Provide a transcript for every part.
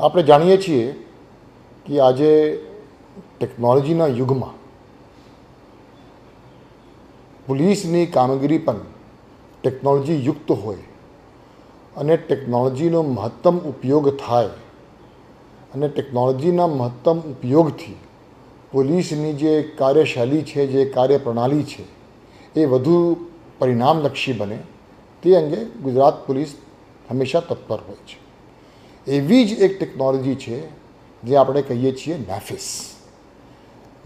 આપણે જાણીએ છીએ કે આજે ટેકનોલોજીના યુગમાં પોલીસની કામગીરી પણ ટેકનોલોજી યુક્ત હોય અને ટેકનોલોજીનો મહત્તમ ઉપયોગ થાય અને ટેકનોલોજીના મહત્તમ ઉપયોગથી પોલીસની જે કાર્યશૈલી છે, જે કાર્યપ્રણાલી છે, એ વધુ પરિણામલક્ષી બને. તે અંગે ગુજરાત પોલીસ હંમેશા તત્પર હોય છે. એવી જ એક ટેકનોલોજી છે જે આપણે કહીએ છીએ NAFIS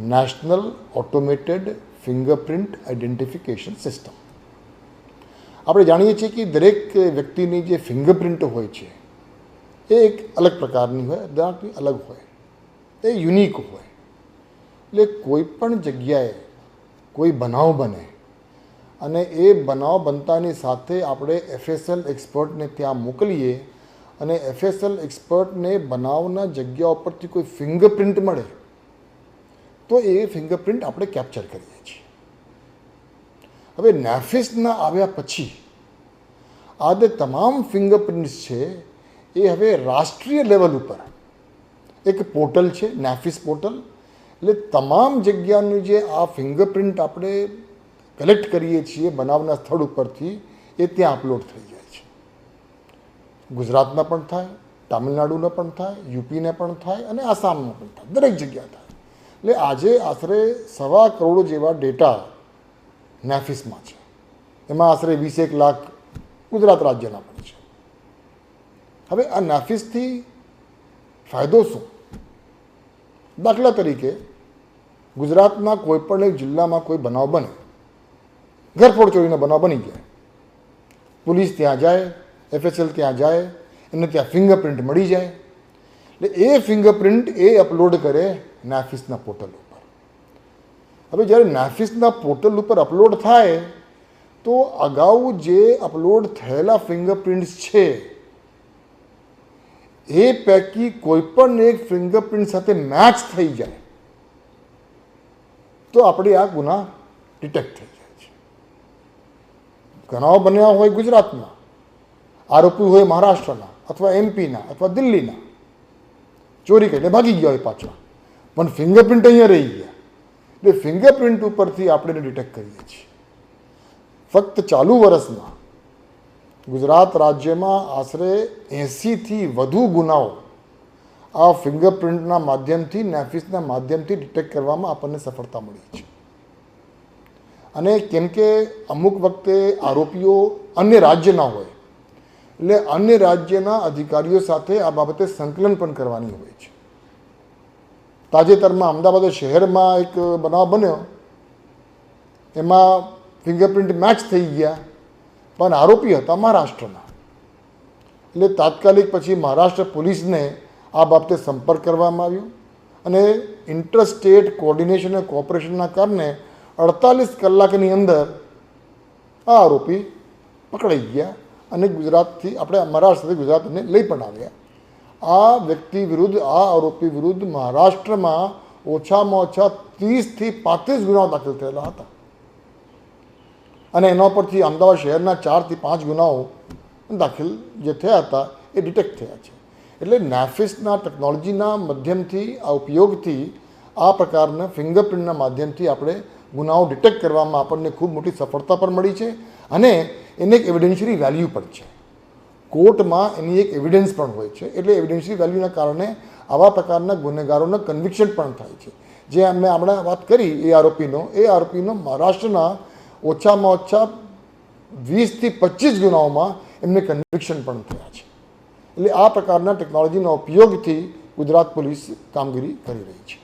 national automated fingerprint identification system આપણે જાણીએ છીએ કે દરેક વ્યક્તિની જે ફિંગરપ્રિન્ટ હોય છે, એ એક અલગ પ્રકારની હોય દરેકની અલગ હોય. એ યુનિક હોય. એટલે કોઈ પણ જગ્યાએ કોઈ બનાવ બને અને એ બનાવ બનતાની સાથે આપણે એફએસએલ એક્સપર્ટને ત્યાં મોકલીએ અને એફએસએલ એક્સપર્ટને બનાવના જગ્યા ઉપરથી કોઈ ફિંગરપ્રિન્ટ મળે, તો એ ફિંગરપ્રિન્ટ આપણે કેપ્ચર કરીએ છીએ. હવે નેફિસના આવ્યા પછી, આ જે તમામ ફિંગરપ્રિન્ટ્સ છે, એ હવે રાષ્ટ્રીય લેવલ ઉપર એક પોર્ટલ છે નેફિસ પોર્ટલ એટલે તમામ જગ્યાનું જે આ ફિંગરપ્રિન્ટ આપણે કલેક્ટ કરીએ છીએ બનાવના સ્થળ ઉપરથી, એ ત્યાં અપલોડ થઈ જાય ગુજરાતમાં પણ થાય તામિલનાડુનો પણ થાય, યુપીને પણ થાય અને આસામનો પણ થાય. દરેક જગ્યા થાય. એટલે આજે આશરે સવા કરોડ જેવા ડેટા નેફિસમાં છે. એમાં આશરે વીસેક લાખ ગુજરાત રાજ્યના પણ છે. હવે આ નેફિસથી ફાયદો શું? દાખલા તરીકે ગુજરાતના કોઈપણ એક જિલ્લામાં કોઈ બનાવ બને, ઘરફોડ ચોરીનો બનાવ બની જાય પોલીસ ત્યાં જાય એફએસએલ ત્યાં જાય એને ત્યાં ફિંગરપ્રિન્ટ મળી જાય. એટલે એ ફિંગરપ્રિન્ટ એ અપલોડ કરે નાફિસના પોર્ટલ ઉપર. હવે જ્યારે નાફિસના પોર્ટલ ઉપર અપલોડ થાય, તો અગાઉ જે અપલોડ થયેલા ફિંગરપ્રિન્ટ્સ છે, એ પૈકી કોઈપણ એક ફિંગરપ્રિન્ટ સાથે મેચ થઈ જાય. તો આપણે આ ગુના ડિટેક્ટ થઈ જાય છે. ઘણા બન્યા હોય ગુજરાતમાં. આરોપી હોય મહારાષ્ટ્રના અથવા એમપીના અથવા દિલ્હીના. ચોરી કરીને ભાગી ગયા હોય પાછા. પણ ફિંગરપ્રિન્ટ અહીંયા રહી ગયા. એટલે ફિંગરપ્રિન્ટ ઉપરથી આપણે ડિટેક્ટ કરીએ છીએ. ફક્ત ચાલુ વર્ષમાં ગુજરાત રાજ્યમાં આશરે એંસીથી વધુ ગુનાઓ આ ફિંગરપ્રિન્ટના માધ્યમથી નેફિસના માધ્યમથી ડિટેક્ટ કરવામાં આપણને સફળતા મળી છે. અને કેમ કે અમુક વખતે આરોપીઓ અન્ય રાજ્યના હોય એટલે અન્ય રાજ્યના અધિકારીઓ સાથે આ બાબતે સંકલન પણ કરવાની હોય છે. તાજેતરમાં અમદાવાદ શહેરમાં એક બનાવ બન્યો. એમાં ફિંગરપ્રિન્ટ મેચ થઈ ગયા, પણ આરોપી હતા મહારાષ્ટ્રના. એટલે તાત્કાલિક પછી મહારાષ્ટ્ર પોલીસને આ બાબતે સંપર્ક કરવામાં આવ્યો અને ઇન્ટરસ્ટેટ કોઓર્ડિનેશન અને કોઓપરેશનના કારણે અડતાલીસ કલાકની અંદર આ આરોપી પકડાઈ ગયા. અને ગુજરાતથી આપણે મહારાષ્ટ્રથી ગુજરાતને લઈ પણ આવ્યા. આ વ્યક્તિ વિરુદ્ધ, આ આરોપી વિરુદ્ધ મહારાષ્ટ્રમાં ઓછામાં ઓછા ત્રીસથી પાંત્રીસ ગુનાઓ દાખલ થયેલા હતા. અને એના પરથી અમદાવાદ શહેરના ચારથી પાંચ ગુનાઓ દાખલ જે થયા હતા એ ડિટેક્ટ થયા છે. એટલે નેફિસના ટેકનોલોજીના માધ્યમથી, આ ઉપયોગથી, આ પ્રકારના ફિંગરપ્રિન્ટના માધ્યમથી આપણે ગુનાઓ ડિટેક્ટ કરવામાં આપણને ખૂબ મોટી સફળતા પણ મળી છે. અને એને એક એવિડન્શરી વેલ્યુ પણ છે. કોર્ટમાં એની એક એવિડન્સ પણ હોય છે. એટલે એવિડન્શરી વેલ્યુના કારણે આવા પ્રકારના ગુનેગારોના કન્વિક્શન પણ થાય છે. જે અમે હમણાં વાત કરી એ આરોપીનો એ આરોપીનો મહારાષ્ટ્રના ઓછામાં ઓછા વીસથી પચીસ ગુનાઓમાં એમને કન્વિક્શન પણ થયા છે. એટલે આ પ્રકારના ટેકનોલોજીના ઉપયોગથી ગુજરાત પોલીસ કામગીરી કરી રહી છે.